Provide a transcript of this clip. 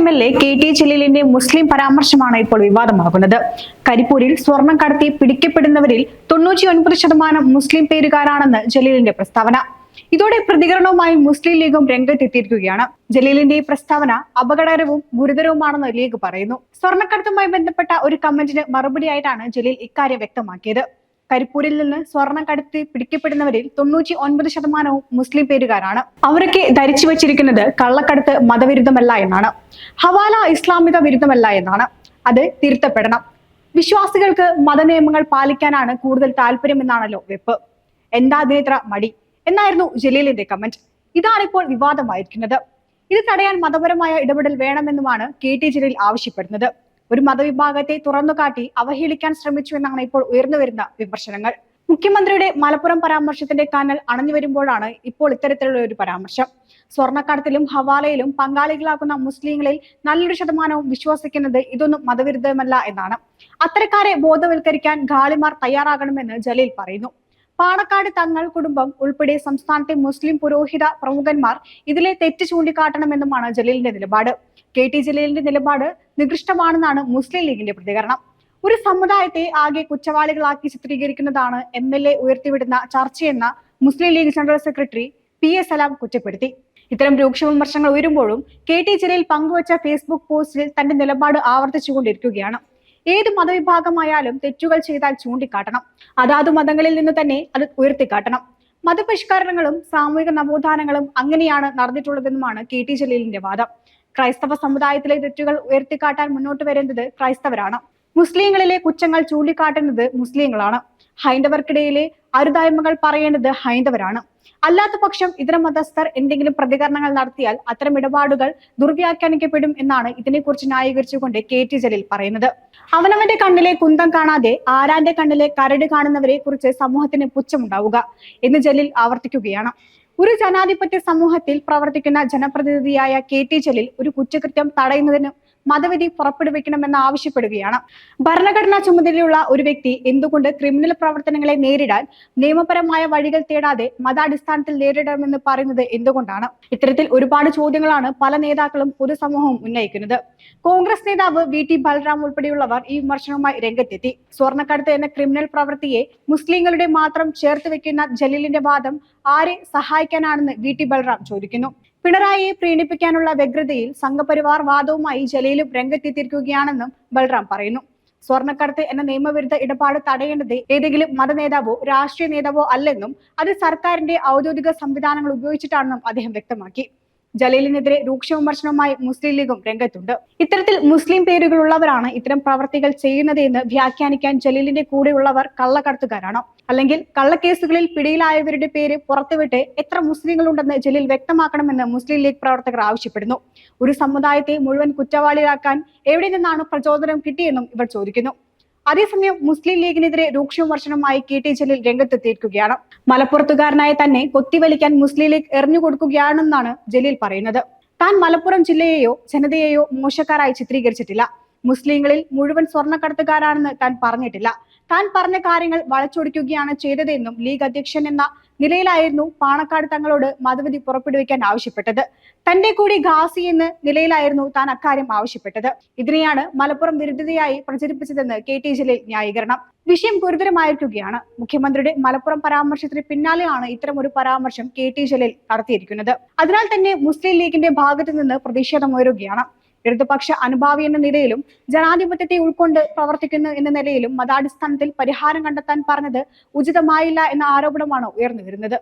M L A K T ജലീലിന്റെ മുസ്ലിം പരാമർശമാണ് ഇപ്പോൾ വിവാദമാകുന്നത്. കരിപ്പൂരിൽ സ്വർണം കടത്തി പിടിക്കപ്പെടുന്നവരിൽ തൊണ്ണൂറ്റി ഒൻപത് ശതമാനം മുസ്ലിം പേരുകാരാണെന്ന് ജലീലിന്റെ പ്രസ്താവന. ഇതോടെ പ്രതികരണവുമായി മുസ്ലിം ലീഗും രംഗത്തെത്തിയിരിക്കുകയാണ്. ജലീലിന്റെ ഈ പ്രസ്താവന അപകടകരവും ഗുരുതരവുമാണെന്ന് ലീഗ് പറയുന്നു. സ്വർണക്കടത്തുമായി ബന്ധപ്പെട്ട ഒരു കമന്റിന് മറുപടിയായിട്ടാണ് ജലീൽ ഇക്കാര്യം വ്യക്തമാക്കിയത്. കരിപ്പൂരിൽ നിന്ന് സ്വർണം കടത്തി പിടിക്കപ്പെടുന്നവരിൽ തൊണ്ണൂറ്റി ഒൻപത് ശതമാനവും മുസ്ലിം പേരുകാരാണ്. അവരൊക്കെ ധരിച്ചു വച്ചിരിക്കുന്നത് കള്ളക്കടത്ത് മതവിരുദ്ധമല്ല എന്നാണ്. ഹവാല ഇസ്ലാമിക വിരുദ്ധമല്ല എന്നാണ്. അത് തിരുത്തപ്പെടണം. വിശ്വാസികൾക്ക് മതനിയമങ്ങൾ പാലിക്കാനാണ് കൂടുതൽ താല്പര്യമെന്നാണല്ലോ വെപ്പ്. എന്താ അതിനിത്ര മടി? എന്നായിരുന്നു ജലീലിന്റെ കമന്റ് ഇതാണിപ്പോൾ വിവാദമായിരിക്കുന്നത്. ഇത് തടയാൻ മതപരമായ ഇടപെടൽ വേണമെന്നുമാണ് കെ ടി ജലീൽ ആവശ്യപ്പെടുന്നത്. ഒരു മതവിഭാഗത്തെ തുറന്നുകാട്ടി അവഹേളിക്കാൻ ശ്രമിച്ചു എന്നാണ് ഇപ്പോൾ ഉയർന്നു വരുന്ന വിമർശനങ്ങൾ. മുഖ്യമന്ത്രിയുടെ മലപ്പുറം പരാമർശത്തിന്റെ കനൽ അണഞ്ഞു വരുമ്പോഴാണ് ഇപ്പോൾ ഇത്തരത്തിലുള്ള ഒരു പരാമർശം. സ്വർണക്കടത്തിലും ഹവാലയിലും പങ്കാളികളാകുന്ന മുസ്ലിങ്ങളിൽ നല്ലൊരു ശതമാനവും വിശ്വസിക്കുന്നത് ഇതൊന്നും മതവിരുദ്ധമല്ല എന്നാണ്. അത്തരക്കാരെ ബോധവൽക്കരിക്കാൻ ഗാളിമാർ തയ്യാറാകണമെന്ന് ജലീൽ പറയുന്നു. പാണക്കാട് തങ്ങൾ കുടുംബം ഉൾപ്പെടെ സംസ്ഥാനത്തെ മുസ്ലിം പുരോഹിത പ്രമുഖന്മാർ ഇതിലെ തെറ്റ് ചൂണ്ടിക്കാട്ടണമെന്നുമാണ് ജലീലിന്റെ നിലപാട്. കെ ടി ജലീലിന്റെ നിലപാട് നികൃഷ്ടമാണെന്നാണ് മുസ്ലിം ലീഗിന്റെ പ്രതികരണം. ഒരു സമുദായത്തെ ആകെ കുറ്റവാളികളാക്കി ചിത്രീകരിക്കുന്നതാണ് എം എൽ എ ഉയർത്തിവിടുന്ന ചർച്ചയെന്ന Muslim League general secretary P A Salam കുറ്റപ്പെടുത്തി. ഇത്തരം രൂക്ഷ വിമർശങ്ങൾ ഉയരുമ്പോഴും കെ ടി ജലീൽ പങ്കുവച്ച ഫേസ്ബുക്ക് പോസ്റ്റിൽ തന്റെ നിലപാട് ആവർത്തിച്ചുകൊണ്ടിരിക്കുകയാണ് ഏത് മതവിഭാഗമായാലും തെറ്റുകൾ ചെയ്താൽ ചൂണ്ടിക്കാട്ടണം. അതാത് മതങ്ങളിൽ നിന്ന് തന്നെ അത് ഉയർത്തിക്കാട്ടണം. മതപരിഷ്കരണങ്ങളും സാമൂഹിക നവോത്ഥാനങ്ങളും അങ്ങനെയാണ് നടന്നിട്ടുള്ളതെന്നുമാണ് കെ ടി ജലീലിന്റെ വാദം. ക്രൈസ്തവ സമുദായത്തിലെ തെറ്റുകൾ ഉയർത്തിക്കാട്ടാൻ മുന്നോട്ട് വരേണ്ടത് ക്രൈസ്തവരാണ്. മുസ്ലിങ്ങളിലെ കുറ്റങ്ങൾ ചൂണ്ടിക്കാട്ടുന്നത് മുസ്ലിങ്ങളാണ്. ഹൈന്ദവർക്കിടയിലെ അരുതായ്മകൾ പറയേണ്ടത് ഹൈന്ദവരാണ്. അല്ലാത്ത പക്ഷം ഇതര മതസ്ഥർ എന്തെങ്കിലും പ്രതികരണങ്ങൾ നടത്തിയാൽ അത്തരം ഇടപാടുകൾ ദുർവ്യാഖ്യാനിക്കപ്പെടും എന്നാണ് ഇതിനെക്കുറിച്ച് ന്യായീകരിച്ചുകൊണ്ട് കെ ടി ജലീൽ പറയുന്നത്. അവനവന്റെ കണ്ണിലെ കുന്തം കാണാതെ ആരാന്റെ കണ്ണിലെ കരട് കാണുന്നവരെ കുറിച്ച് സമൂഹത്തിന് പുച്ഛമുണ്ടാവുക എന്ന് ജലീൽ ആവർത്തിക്കുകയാണ്. ഒരു ജനാധിപത്യ സമൂഹത്തിൽ പ്രവർത്തിക്കുന്ന ജനപ്രതിനിധിയായ കെ ടി ജലീൽ ഒരു കുറ്റകൃത്യം തടയുന്നതിന് മതവിധി പുറപ്പെടുവിക്കണമെന്ന് ആവശ്യപ്പെടുകയാണ്. ഭരണഘടനാ ചുമതലയുള്ള ഒരു വ്യക്തി എന്തുകൊണ്ട് ക്രിമിനൽ പ്രവർത്തനങ്ങളെ നേരിടാൻ നിയമപരമായ വഴികൾ തേടാതെ മതാടിസ്ഥാനത്തിൽ നേരിടണമെന്ന് പറയുന്നത് എന്തുകൊണ്ടാണ്? ഇത്തരത്തിൽ ഒരുപാട് ചോദ്യങ്ങളാണ് പല നേതാക്കളും പൊതുസമൂഹവും ഉന്നയിക്കുന്നത്. കോൺഗ്രസ് നേതാവ് വി ടി ബൽറാം ഉൾപ്പെടെയുള്ളവർ ഈ വിമർശനവുമായി രംഗത്തെത്തി. സ്വർണക്കടത്ത് എന്ന ക്രിമിനൽ പ്രവൃത്തിയെ മുസ്ലിങ്ങളുടെ മാത്രം ചേർത്ത് വെക്കുന്ന ജലീലിന്റെ വാദം ആരെ സഹായിക്കാനാണെന്ന് വി ടി ബൽറാം ചോദിക്കുന്നു. പിണറായിയെ പ്രീണിപ്പിക്കാനുള്ള വ്യഗ്രതയിൽ സംഘപരിവാർ വാദവുമായി ജലീലും രംഗത്തെത്തിയിരിക്കുകയാണെന്നും ബൽറാം പറയുന്നു. സ്വർണക്കടത്ത് എന്ന നിയമവിരുദ്ധ ഇടപാട് തടയേണ്ടത് ഏതെങ്കിലും മതനേതാവോ രാഷ്ട്രീയ നേതാവോ അല്ലെന്നും അത് സർക്കാരിന്റെ ഔദ്യോഗിക സംവിധാനങ്ങൾ ഉപയോഗിച്ചിട്ടാണെന്നും അദ്ദേഹം വ്യക്തമാക്കി. ജലീലിനെതിരെ രൂക്ഷ വിമർശനവുമായി മുസ്ലിം ലീഗും രംഗത്തുണ്ട്. ഇത്തരത്തിൽ മുസ്ലിം പേരുകളുള്ളവരാണ് ഇത്തരം പ്രവർത്തികൾ ചെയ്യുന്നത് എന്ന് വ്യാഖ്യാനിക്കാൻ ജലീലിന്റെ കൂടെയുള്ളവർ കള്ളക്കടത്തുകാരാണോ. അല്ലെങ്കിൽ കള്ളക്കേസുകളിൽ പിടിയിലായവരുടെ പേര് പുറത്തുവിട്ട് എത്ര മുസ്ലിങ്ങളുണ്ടെന്ന് ജലീൽ വ്യക്തമാക്കണമെന്ന് മുസ്ലിം ലീഗ് പ്രവർത്തകർ ആവശ്യപ്പെടുന്നു. ഒരു സമുദായത്തെ മുഴുവൻ കുറ്റവാളിയാക്കാൻ എവിടെ നിന്നാണ് പ്രചോദനം കിട്ടിയെന്നും ഇവർ ചോദിക്കുന്നു. അതേസമയം മുസ്ലിം ലീഗിനെതിരെ രൂക്ഷ വിമർശനവുമായി കെ ടി ജലീൽ രംഗത്തെത്തിയിരിക്കുകയാണ്. മലപ്പുറത്തുകാരനായ തന്നെ കൊത്തിവലിക്കാൻ മുസ്ലിം ലീഗ് എറിഞ്ഞുകൊടുക്കുകയാണെന്നാണ് ജലീൽ പറയുന്നത്. താൻ മലപ്പുറം ജില്ലയെയോ ജനതയെയോ മോശക്കാരായി ചിത്രീകരിച്ചിട്ടില്ല. മുസ്ലിങ്ങളിൽ മുഴുവൻ സ്വർണക്കടത്തുകാരാണെന്ന് താൻ പറഞ്ഞിട്ടില്ല. താൻ പറഞ്ഞ കാര്യങ്ങൾ വളച്ചൊടിക്കുകയാണ് ചെയ്തതെന്നും ലീഗ് അധ്യക്ഷൻ എന്ന നിലയിലായിരുന്നു പാണക്കാട് തങ്ങളോട് മധുവതി പുറപ്പെടുവിക്കാൻ ആവശ്യപ്പെട്ടത്. തന്റെ കൂടി ഖാസി എന്ന നിലയിലായിരുന്നു താൻ അക്കാര്യം ആവശ്യപ്പെട്ടത്. ഇതിനെയാണ് മലപ്പുറം വിരുദ്ധതയായി പ്രചരിപ്പിച്ചതെന്ന് കെ ടി ജലീൽ ന്യായീകരണം. വിഷയം ഗുരുതരമായിരിക്കുകയാണ്. മുഖ്യമന്ത്രിയുടെ മലപ്പുറം പരാമർശത്തിന് പിന്നാലെയാണ് ഇത്തരം ഒരു പരാമർശം കെ ടി ജലീൽ നടത്തിയിരിക്കുന്നത്. അതിനാൽ തന്നെ മുസ്ലിം ലീഗിന്റെ ഭാഗത്തു നിന്ന് പ്രതിഷേധമുയരുകയാണ് ഇടതുപക്ഷ അനുഭാവി എന്ന നിലയിലും ജനാധിപത്യത്തെ ഉൾക്കൊണ്ട് പ്രവർത്തിക്കുന്നു എന്ന നിലയിലും മതാടിസ്ഥാനത്തിൽ പരിഹാരം കണ്ടെത്താൻ പറഞ്ഞത് ഉചിതമായില്ല എന്ന ആരോപണമാണ് ഉയർന്നു വരുന്നത്.